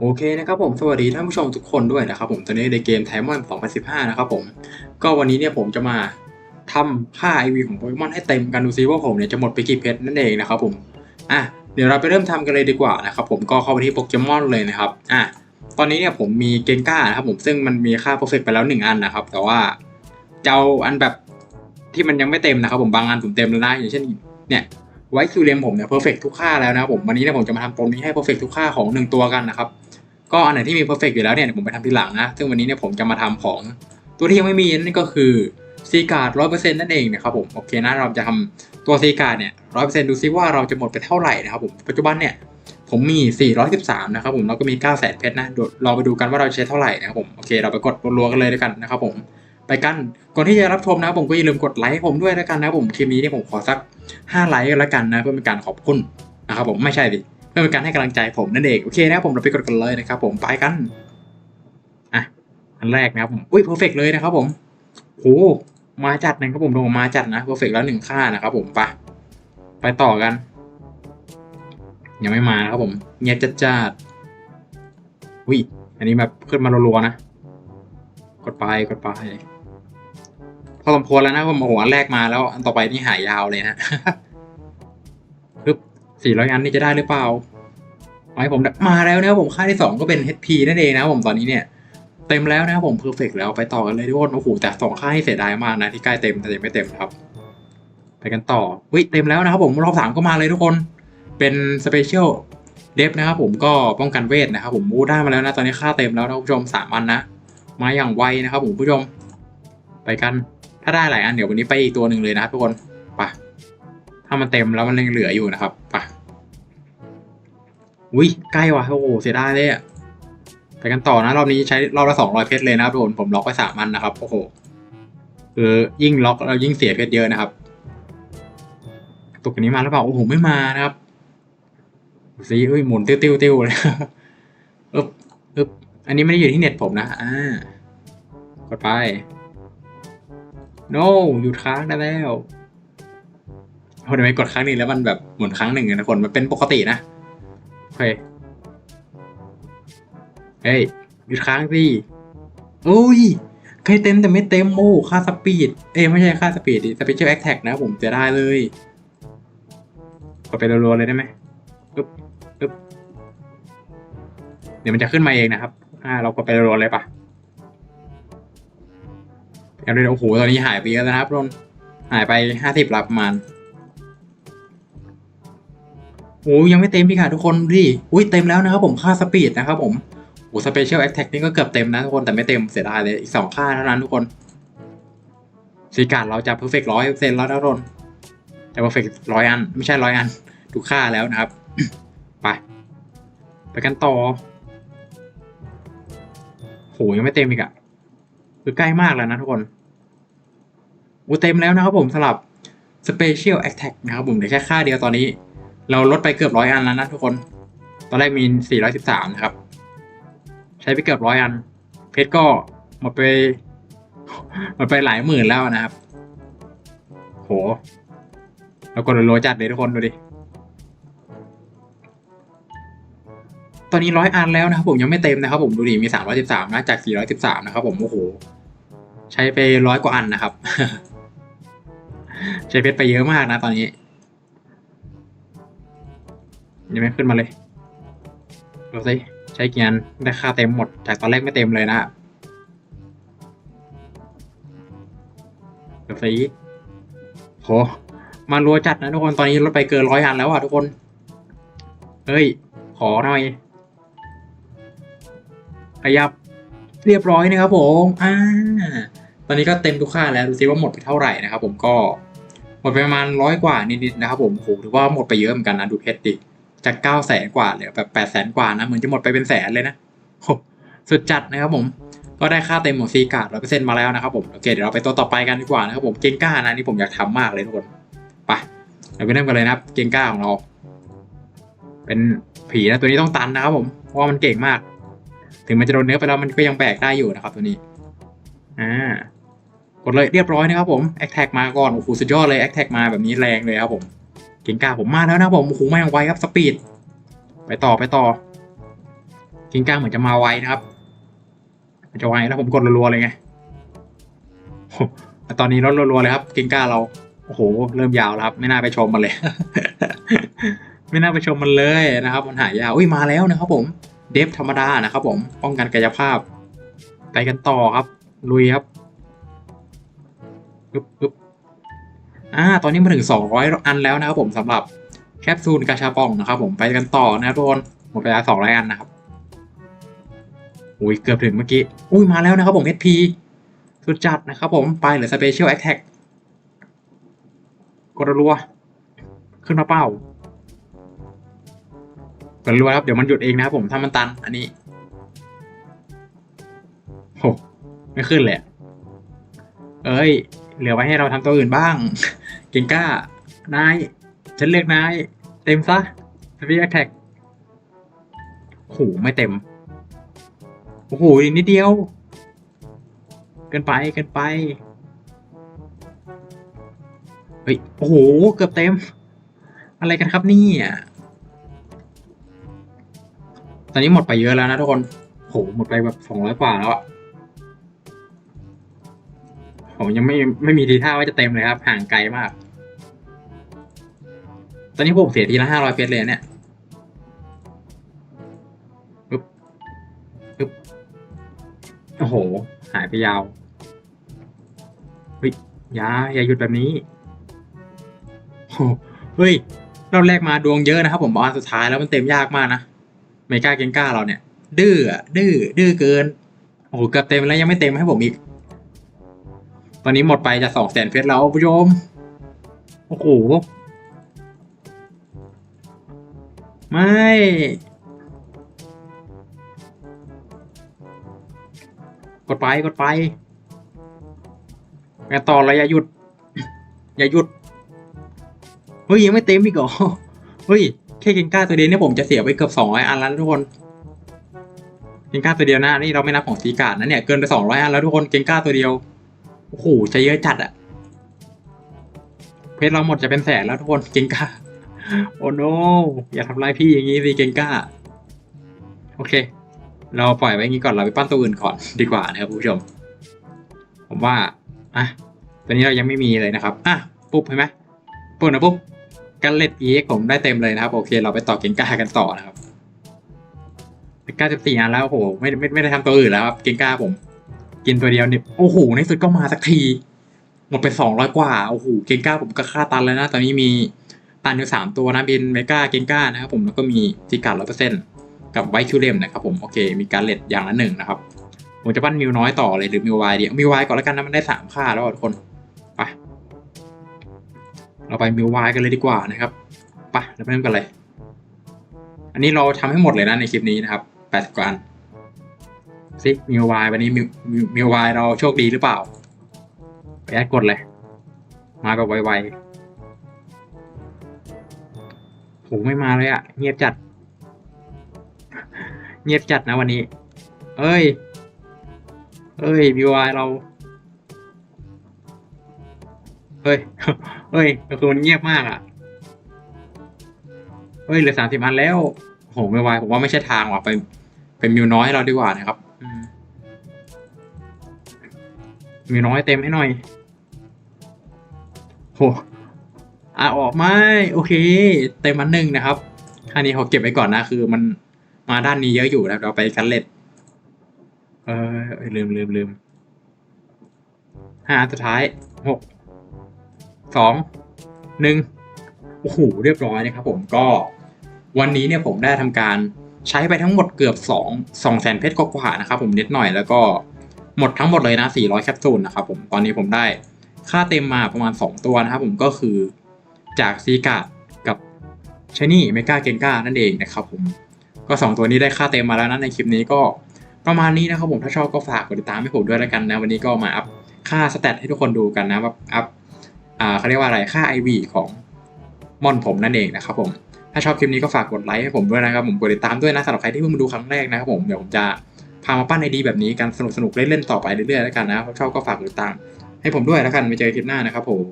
โอเคนะครับผมสวัสดีท่านผู้ชมทุกคนด้วยนะครับผมตอนนี้ในเกมไทมอน2015 นะครับผมก็วันนี้เนี่ยผมจะมาทำค่า IV ของโปเกมอนให้เต็มกันดูซิว่าผมเนี่ยจะหมดไปกี่เพชรนั่นเองนะครับผมอะเดี๋ยวเราไปเริ่มทำกันเลยดีกว่านะครับผมก็เข้าไปที่โปเกมอนเลยนะครับอะตอนนี้เนี่ยผมมีเกงก้านะครับผมซึ่งมันมีค่า perfect ไปแล้ว 1 อันนะครับ แต่ว่าจะเอาอันแบบที่มันยังไม่เต็มนะครับผมบางอันผมเต็มแล้วนะอย่างเช่นเนี่ยไว้คิวเลมผมเนี่ยเพอร์เฟกทุกค่าแล้วนะครับผมวันนี้เนี่ยผมจะมาทำตรงนี้ให้เพอร์เฟกทุกค่าของหนึ่งตัวกันนะครับ ก็อันไหนที่มีเพอร์เฟกอยู่แล้วเนี่ยผมไปทำทีหลังนะ ซึ่งวันนี้เนี่ยผมจะมาทำของตัวที่ยังไม่มีนั่นก็คือซีการ์ดร้อยเปอร์เซ็นต์นั่นเองนะครับผมโอเคนะเราจะทำตัวซีการ์ดเนี่ยร้อยเปอร์เซ็นต์ดูซิว่าเราจะหมดไปเท่าไหร่นะครับผมปัจจุบันเนี่ยผมมี 413 นะครับผม แล้วก็มี 9 0 0 0 0เพชรนะเดี๋ยวเราไปดูกันว่าเราใช้เท่าไหร่นะครับผม โอเค เราไปกดรัวๆกันเลยด้วยกันนะครับผม ไปกัน ก่อนที่จะรับชมนะครับผมก็อย่าลืมกดไลค์ผมด้วยแล้วกันนะครับผม คลิปนี้เนี่ยผมขอสัก 5 ไลค์กันแล้วกันนะเพื่อเป็นการขอบคุณนะครับผม ไม่ใช่ดิ พื่อเป็นการให้กำลังใจผมนั่นเองโอเคนะครับผมเราไปกดกันเลยนะครับผมไปกันอะอันแรกนะครับผมอุ้ยเพอร์เฟกเลยนะครับผมโหมาจัดนะครับผมลงมาจัดนะเพอร์เฟกแล้วหนึ่งค่านะครับผมไปไปต่อกัน ยังไม่มานะครับผมเงียบจัดจัดๆอุ้ยอันนี้แบบขึ้นมารัวๆนะ กดไปกดไปพอสมควรแล้วนะผมโอ้โหอันแรกมาแล้วอันต่อไปนี่หายยาวเลยนะ สี่ร้อยอันนี่จะได้หรือเปล่าเอาให้ผมมาแล้วนะครับผมค่าที่สองก็เป็น HP นั่นเองนะครับผมตอนนี้เนี่ย เต็มแล้วนะครับผมเพอร์เฟกแล้วไปต่อกันเลยทุกคนโอ้โหแต่สองค่าให้เสียดายมากนะที่ใกล้เต็มแต่ยังไม่เต็มครับ ไปกันต่อวิเต็มแล้วนะครับผมรอบสามก็มาเลยทุกคนเป็นสเปเชียลเดฟนะครับผมก็ป้องกันเวทนะครับผมมูได้มาแล้วนะตอนนี้ค่าเต็มแล้วนะคุณผู้ชมสามอันนะ มาอย่างไวนะครับผมผู้ชม ไปกันถ้าได้หลายอันเดี๋ยววันนี้ไปอีกตัวหนึ่งเลยนะครับทุกคนไปถ้ามันเต็มแล้วมันยังเหลืออยู่นะครับ อุ้ยใกล้ว่ะโอ้โหเสียดายเลยอะไปกันต่อนะรอบนี้ใช้รอบละสองร้อยเพชรเลยนะครับทุกคนผมล็อกไปสามอันนะครับโอ้โหคือยิ่งล็อกเรายิ่งเสียเพชรเยอะนะครับตกอันนี้มาหรือเปล่าโอ้โหไม่มานะครับดูสิเฮ้ยหมุนติ้วติ้วติ้วเลยอึบอึบอันนี้ไม่ได้อยู่ที่เน็ตผมนะอ่ากดไป no หยุดค้างได้แล้วโอ้ทำไมกดครั้งนึ่แล้วมันแบบหมุนครั้งหนึ่งอะนะคนมันเป็นปกตินะ เคเฮ้ยหยุดค้างสิโอ้ยใครเต็มแต่ไม่เต็มโอ้ค่าสปีด เอ้ไม่ใช่ค่าสปีดดิสเปเชียลแอคแท็กนะผมจะได้เลยกดไปรัวๆเลยได้ไหมปึ๊บปึ๊บเดี๋ยวมันจะขึ้นมาเองนะครับ อ่า เรากดไปรัวๆเลยปะอาเดียโอ้โห ตอนนี้หายไปเยอะแล้วนะครับทุกคนหายไปห้าสิบละประมาณ โอ้ยังไม่เต็มพี่ค่ะทุกคนดิอุ้ยเต็มแล้วนะครับผมค่าสปีดนะครับผมโอ้สเปเชียลแอคแท็กนี่ก็เกือบเต็มนะทุกคนแต่ไม่เต็มเสียดายเลยอีกสองค่าเท่านั้นทุกคนสีการเราจะเพอร์เฟกต์ร้อยเปอร์เซ็นต์แล้วนะทุกคนแต่เพอร์เฟกต์ร้อยอันไม่ใช่ร้อยอันทุกค่าแล้วนะครับ ไป ไปกันต่อโหยังไม่เต็มอีกอะคือใกล้มากแล้วนะทุกคนอูเต็มแล้วนะครับผมสำหรับ Special Attack นะครับผมเหลือแค่ค่าเดียวตอนนี้ เราลดไปเกือบร้อยอันแล้วนะทุกคน ตอนแรกมี 413 นะครับ ใช้ไปเกือบร้อยอัน เพชรก็หมดไปหมดไปหลายหมื่นแล้วนะครับ โห เรากดโลจัดเลยทุกคนดูดิ ตอนนี้ร้อยอันแล้วนะครับผมยังไม่เต็มนะครับผมดูดิมีสามร้อยสิบสามนะจากสี่ร้อยสิบสามนะครับผม โอ้โห ใช้ไปร้อยกว่าอันนะครับ ใช้เพชรไปเยอะมากนะตอนนี้ ยังไม่ขึ้นมาเลยดูสิใช้กี่อันได้ค่าเต็มหมด จากตอนแรกไม่เต็มเลยนะดูสิโหมารัวจัดนะทุกคนตอนนี้ลดไปเกินร้อยอันแล้วอะทุกคน เฮ้ย ขอหน่อย ขยับเรียบร้อยนะครับผมอ่าตอนนี้ก็เต็มทุกค่าแล้วดูซิว่าหมดไปเท่าไหร่นะครับผมก็หมดไปประมาณร้อยกว่านิดๆนะครับผมโหถือว่าหมดไปเยอะเหมือนกันนะดูเพชรดิ จากเก้าแสนกว่าเหลือแบบแปดแสนกว่านะเหมือนจะหมดไปเป็นแสนเลยนะสุดจัดนะครับผมก็ได้ค่าเต็มของซีการ์ดร้อยเปอร์เซ็นต์มาแล้วนะครับผมโอเคเดี๋ยวเราไปตัวต่อไปกันดีกว่านะครับผมเกงก้านะนี่ผมอยากทำมากเลยทุกคนไปเราไปเริ่มกันเลยนะครับเกงก้าของเรา เป็นผีนะตัวนี้ต้องตันนะครับผมเพราะว่ามันเก่งมาก ถึงมันจะโดนเนื้อไปแล้วมันก็ยังแบกได้อยู่นะครับตัวนี้อ่ากดเลยเรียบร้อยนะครับผมแอคแท็กมาก่อนโอ้โหสุดยอดเลยแอคแท็กมาแบบนี้แรงเลยครับผม ก่งก้าผมมาแล้วนะผมโอ้โหมาอย่างไวครับสปีดไปต่อไปต่อกิงก้าเหมือนจะมาไวนะครับมันจะไวแล้วผมกดรัวๆเลยไงตอนนี้รถรัวๆเลยครับ กิงก้าเราโอ้โห เริ่มยาวแล้วครับ ไม่น่าไปชมมันเลย ไม่น่าไปชมมันเลยนะครับ มันหายาวอุ้ยมาแล้วนะครับผมเดฟธรรมดานะครับผมป้องกันกายภาพไปกันต่อครับ ลุยครับปึ๊บปึ๊บ อ่าตอนนี้มาถึง 200 อันแล้วนะครับผมสำหรับแคปซูลกาชาปองนะครับผมไปกันต่อนะครับทุกคนหมดไปแล้ว200อันนะครับอุ้ยเกือบถึงเมื่อกี้ อุ้ยมาแล้วนะครับผม HP สุดจัดนะครับผมไปเหลือ Special Attack กดรัว ขึ้นมาเป้ากดรัวครับ เดี๋ยวมันหยุดเองนะครับผมถ้ามันตันอันนี้โหไม่ขึ้นเลยเอ้ย เหลือไว้ให้เราทำตัวอื่นบ้าง เก่งกล้า นาย ฉันเลือกนาย เต็มซะ Special Attack โหไม่เต็ม โอ้โหอีกนิดเดียว เกินไป เกินไป เฮ้ย โอ้โห เกือบเต็ม อะไรกันครับนี่อะตอนนี้หมดไปเยอะแล้วนะทุกคน โห หมดไปแบบสองร้อยกว่าแล้วอะ ผมยังไม่ไม่มีทีท่าว่าจะเต็มเลยครับห่างไกลมาก ตอนนี้ผมเสียทีละห้าร้อยเฟสเลยเนี่ยปึ๊บปึ๊บโอ้โห หายไปยาวเฮ้ยอยาอย่าหยุดแบบนี้โอ้เฮ้ยเราแรกมาดวงเยอะนะครับผมบอกอันสุดท้ายแล้วมันเต็มยากมากนะเมกาเกนก้าเราเนี่ย ดื้อดื้อดื้อเกินโอ้โหเกือบเต็มแล้วยังไม่เต็มให้ผมอีก ตอนนี้หมดไปจะสองแสนเฟสแล้วผู้ชม โอ้โห ไม่ กดไปกดไปแกต่อเลยอย่าหยุด อย่าหยุด เฮ้ย ยังไม่เต็มอีกเหรอ เฮ้ย แค่เกงก้าตัวเดียวเนี่ยผมจะเสียไปเกือบสองร้อยอันแล้วทุกคนเกงก้าตัวเดียวนะนี่เราไม่นับของซีกาดนะเนี่ยเกินไปสองร้อยอันแล้วทุกคนเกงก้าตัวเดียว โอ้โหใช้เยอะจัดอะเพชรเราหมดจะเป็นแสนแล้วทุกคนเก่งก้า โอ้โนอย่าทำร้ายพี่อย่างนี้สิเก่งก้า โอเค เราปล่อยไว้งนี้ก่อนเราไปปั้นตัวอื่นก่อนดีกว่านะครับผู้ชม ผมว่าอะตัวนี้เรายังไม่มีเลยนะครับอะปุ๊บเห็นไหมปุ๊บนะปุ๊บกันเล็ดเอ็กผมได้เต็มเลยนะครับ โอเค เราไปต่อเก่งก้ากันต่อนะครับเก้าสิบสี่อันแล้วโอ้โหไม่ไม่ไม่ได้ทำตัวอื่นแล้วครับเก่งก้าผม กินตัวเดียวเนี่ยโอ้โหในสุดก็มาสักที หมดไปสองร้อยกว่าโอ้โหเกงก้าผมก็ค่าตันแล้วนะตอนนี้มีตันอยู่สามตัวนะเป็นเมกาเกงก้านะครับผมแล้วก็มีทีการร้อยเปอร์เซ็นต์กับไวคิวเลมนะครับผมโอเค มีการเลดอย่างละหนึ่งนะครับผมจะปั้นมิวน้อยต่อเลยหรือมิววายดีมิววายก่อนแล้วกันนะมันได้สามค่าแล้วทุกคนไปเราไปมิววายกันเลยดีกว่านะครับไปเราไปเริ่มกันเลย อันนี้เราทำให้หมดเลยนะในคลิปนี้นะครับแปดกว่าอัน ซิมิววายวันนี้มิวมิววายเราโชคดีหรือเปล่าไปแอดกดเลย มาแบบไวๆโหไม่มาเลยอะเงียบจัด เงียบจัดนะวันนี้ เอ้ย เอ้ยบีวายเราเฮ้ย เฮ้ยคือมันเงียบมากอะ เฮ้ยเหลือสามสิบอันแล้ว โหไม่วายผมว่าไม่ใช่ทางว่ะ ไป เป็นมิวน้อยให้เราดีกว่านะครับ มมิวน้อยเต็มให้หน่อยโหอะออกไม่โอเค เต็มอันหนึ่งนะครับอันนี้เขาเก็บไว้ก่อนนะ คือมันมาด้านนี้เยอะอยู่นะครับเราไปกันเล็ดเออเอ้ยลืมลืมลืมห้าสุดท้ายหกสองหนึ่งโอ้โหเรียบร้อยนะครับผมก็วันนี้เนี่ยผมได้ทำการ ใช้ไปทั้งหมดเกือบสองสองแสนเพชรกว่าๆนะครับผมนิดหน่อยแล้วก็หมดทั้งหมดเลยนะ 400 แคปซูลนะครับผมตอนนี้ผมได้ค่าเต็มมาประมาณ 2 ตัวนะครับผมก็คือจากซีกากับชนี่เมกาเกนกานั่นเองนะครับผมก็ 2 ตัวนี้ได้ค่าเต็มมาแล้วนะในคลิปนี้ก็ประมาณนี้นะครับผมถ้าชอบก็ฝากกดติดตามให้ผมด้วยแล้วกันนะ วันนี้ก็มาอัพค่าสแตทให้ทุกคนดูกันนะว่าอัพอ่าเขาเรียกว่าอะไรค่า IV ของมอนผมนั่นเองนะครับผมาชอบคลิปนี้ก็ฝากกดไลค์ให้ผมด้วยนะครับผมกดติดตามด้วยนะสำหรับใครที่เพิ่งมาดูครั้งแรกนะครับผมเดี๋ยวผมจะพามาปั้นไอดีแบบนี้กันสนุกๆเล่นๆต่อไปเรื่อยๆแล้วกันนะชอบก็ฝากกดติดตามให้ผมด้วยแล้วกันไปเจอคลิปหน้านะครับผม